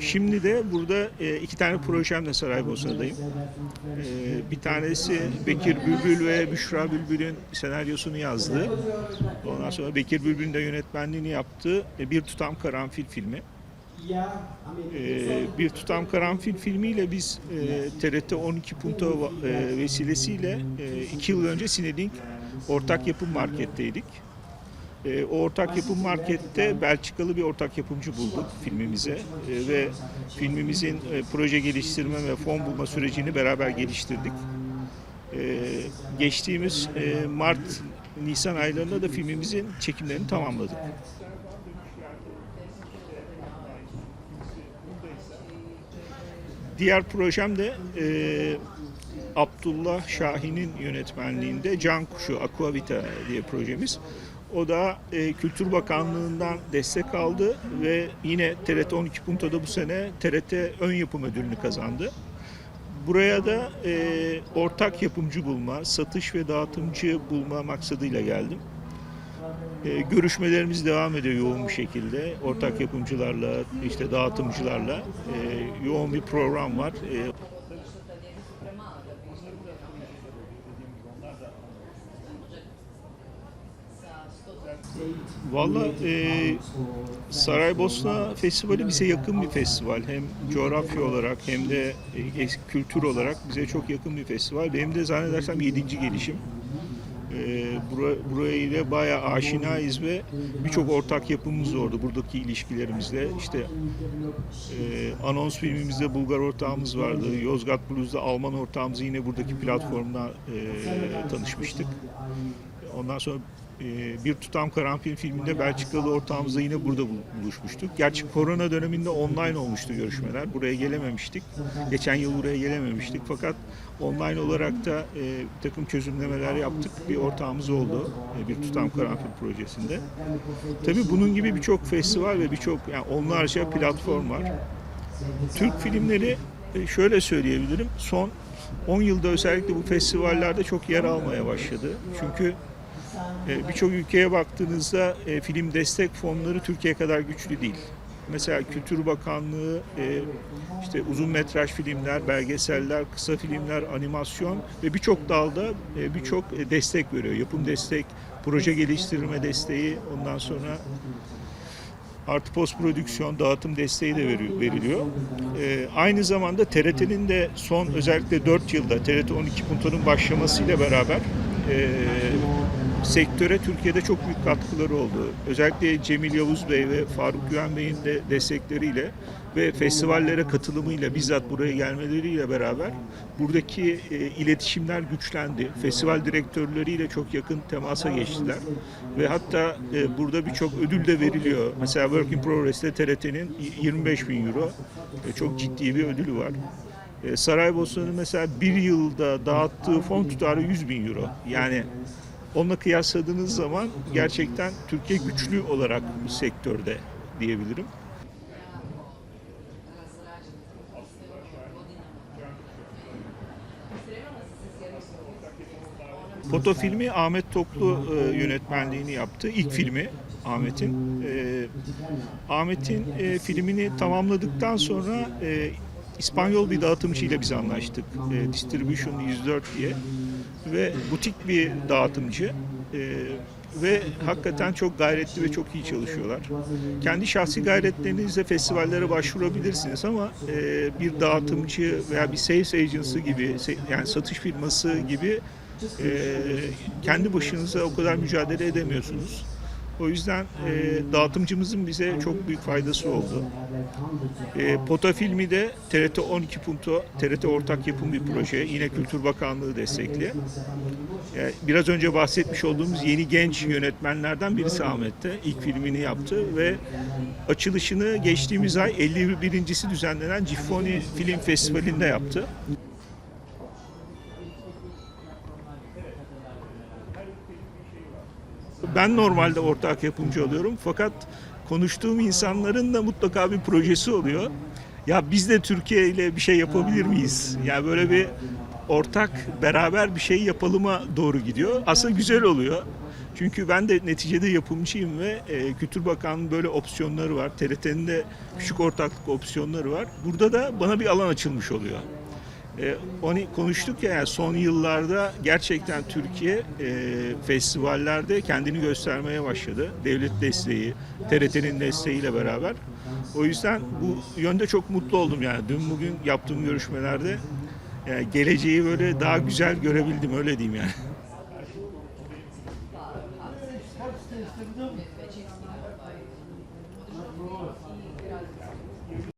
Şimdi de burada e, iki tane projemle Saraybosna'dayım. E, bir tanesi Bekir Bülbül ve Büşra Bülbül'ün senaryosunu yazdı. Ondan sonra Bekir Bülbül'ün de yönetmenliğini yaptığı e, Bir Tutam Karanfil filmi. E, Bir Tutam Karanfil filmiyle biz e, TRT 12 Punto vesilesiyle e, iki yıl önce Sinelink ortak yapım marketteydik. E, o ortak yapım markette Belçikalı bir ortak yapımcı bulduk filmimize E, ve filmimizin e, proje geliştirme ve fon bulma sürecini beraber geliştirdik. E, geçtiğimiz e, Mart Nisan aylarında da filmimizin çekimlerini tamamladık. Diğer projem de e, Abdullah Şahin'in yönetmenliğinde Can Kuşu Aquavita diye projemiz. O da e, Kültür Bakanlığı'ndan destek aldı ve yine TRT 12 Punto'da bu sene TRT ön yapım ödülünü kazandı. Buraya da e, ortak yapımcı bulma, satış ve dağıtımcı bulma maksadıyla geldim. E, görüşmelerimiz devam ediyor yoğun bir şekilde. Ortak yapımcılarla, işte dağıtımcılarla e, yoğun bir program var. E, Valla e, Saraybosna Festivali bize yakın bir festival. Hem coğrafya olarak hem de e, kültür olarak bize çok yakın bir festival. Benim de zannedersem 7. gelişim. E, bura, buraya ile bayağı aşinayız ve birçok ortak yapımız oldu buradaki ilişkilerimizle. İşte e, anons filmimizde Bulgar ortağımız vardı. Yozgat Blues'da Alman ortağımızı yine buradaki platformda e, tanışmıştık. Ondan sonra Bir Tutam Karanfil filminde Belçikalı ortağımızla yine burada bul- buluşmuştuk. Gerçi korona döneminde online olmuştu görüşmeler. Buraya gelememiştik. Geçen yıl buraya gelememiştik. Fakat online olarak da e, bir takım çözümlemeler yaptık. Bir ortağımız oldu e, Bir Tutam Karanfil projesinde. Tabii bunun gibi birçok festival ve birçok yani onlarca platform var. Türk filmleri e, şöyle söyleyebilirim. Son 10 yılda özellikle bu festivallerde çok yer almaya başladı. Çünkü birçok ülkeye baktığınızda e, film destek fonları Türkiye kadar güçlü değil. Mesela Kültür Bakanlığı e, işte uzun metraj filmler, belgeseller, kısa filmler, animasyon ve birçok dalda e, birçok destek veriyor. Yapım destek, proje geliştirme desteği, ondan sonra artı post prodüksiyon, dağıtım desteği de veriliyor. Ee, aynı zamanda TRT'nin de son özellikle 4 yılda TRT 12 Punto'nun başlamasıyla beraber sektöre Türkiye'de çok büyük katkıları oldu. Özellikle Cemil Yavuz Bey ve Faruk Güven Bey'in de destekleriyle ve festivallere katılımıyla bizzat buraya gelmeleriyle beraber buradaki e, iletişimler güçlendi. Festival direktörleriyle çok yakın temasa geçtiler ve hatta e, burada birçok ödül de veriliyor. Mesela Work in Progress'te TRT'nin 25 bin euro e, çok ciddi bir ödülü var. E, Saraybosna'nın mesela bir yılda dağıttığı fon tutarı 100 bin euro. Yani onunla kıyasladığınız zaman gerçekten Türkiye güçlü olarak bu sektörde diyebilirim. Foto filmi Ahmet Toklu e, yönetmenliğini yaptı. İlk filmi Ahmet'in. E, Ahmet'in e, filmini tamamladıktan sonra e, İspanyol bir dağıtımcıyla biz anlaştık. E, Distribution 104 diye. Ve butik bir dağıtımcı. E, ve hakikaten çok gayretli ve çok iyi çalışıyorlar. Kendi şahsi gayretlerinizle festivallere başvurabilirsiniz ama e, bir dağıtımcı veya bir sales agency gibi yani satış firması gibi e, kendi başınıza o kadar mücadele edemiyorsunuz. O yüzden e, dağıtımcımızın bize çok büyük faydası oldu. E, Pota filmi de TRT 12 Punto, TRT ortak yapım bir proje. Yine Kültür Bakanlığı destekli. E, biraz önce bahsetmiş olduğumuz yeni genç yönetmenlerden birisi Ahmet'te. İlk filmini yaptı ve açılışını geçtiğimiz ay 51.si düzenlenen Ciffoni Film Festivali'nde yaptı. Ben normalde ortak yapımcı oluyorum fakat konuştuğum insanların da mutlaka bir projesi oluyor. Ya biz de Türkiye ile bir şey yapabilir miyiz? Yani böyle bir ortak beraber bir şey yapalıma doğru gidiyor. Aslında güzel oluyor. Çünkü ben de neticede yapımcıyım ve e, Kültür Bakanlığı'nın böyle opsiyonları var. TRT'nin de küçük ortaklık opsiyonları var. Burada da bana bir alan açılmış oluyor. E, onu konuştuk ya yani son yıllarda gerçekten Türkiye e, festivallerde kendini göstermeye başladı. Devlet desteği, TRT'nin desteğiyle beraber. O yüzden bu yönde çok mutlu oldum yani. Dün bugün yaptığım görüşmelerde yani geleceği böyle daha güzel görebildim öyle diyeyim yani.